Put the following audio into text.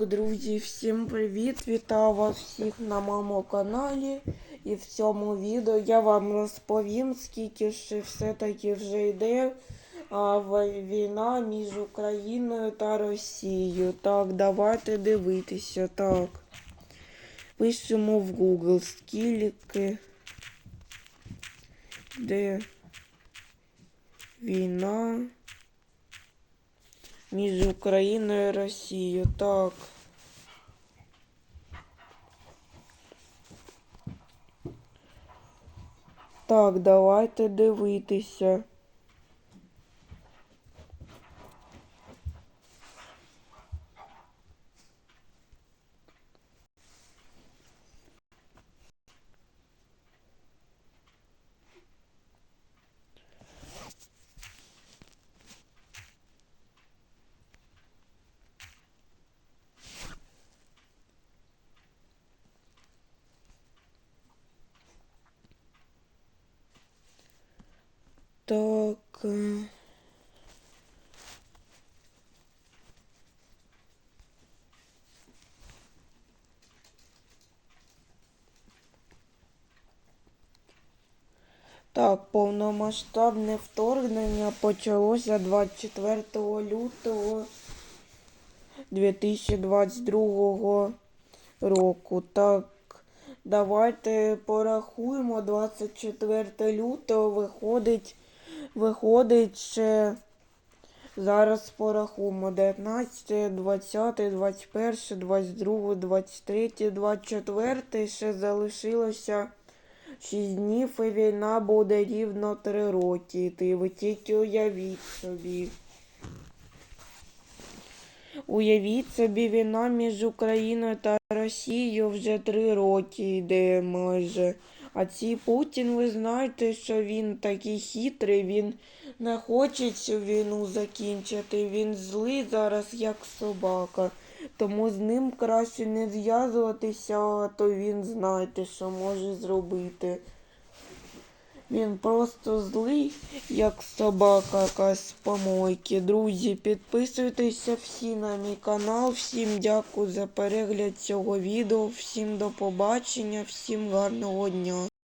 Друзі, всім привіт! Вітаю вас всіх на моєму каналі. І в цьому відео я вам розповім, скільки ще все-таки вже йде а, війна між Україною та Росією. Так, давайте дивитися. Так. Пишемо в Google скільки де війна між Україною і Росією. Так. Так, давайте дивитися. Так. е, Так, повномасштабне вторгнення почалося 24 лютого 2022 року. Так, давайте порахуємо. 24 лютого виходить, виходить. Зараз порахуємо 19, 20, 21, 22, 23, 24. Ще залишилося 6 днів і війна буде рівно 3 роки. Ти ви тільки уявіть собі. Уявіть собі, війна між Україною та Росією вже три роки йде майже. А ці Путін, ви знаєте, що він такий хитрий, він не хоче цю війну закінчити. Він злий зараз, як собака. Тому з ним краще не зв'язуватися, а то він знаєте, що може зробити. Він просто злий, як собака якась помойки. Друзі, підписуйтеся всі на мій канал. Всім дякую за перегляд цього відео. Всім до побачення, всім гарного дня.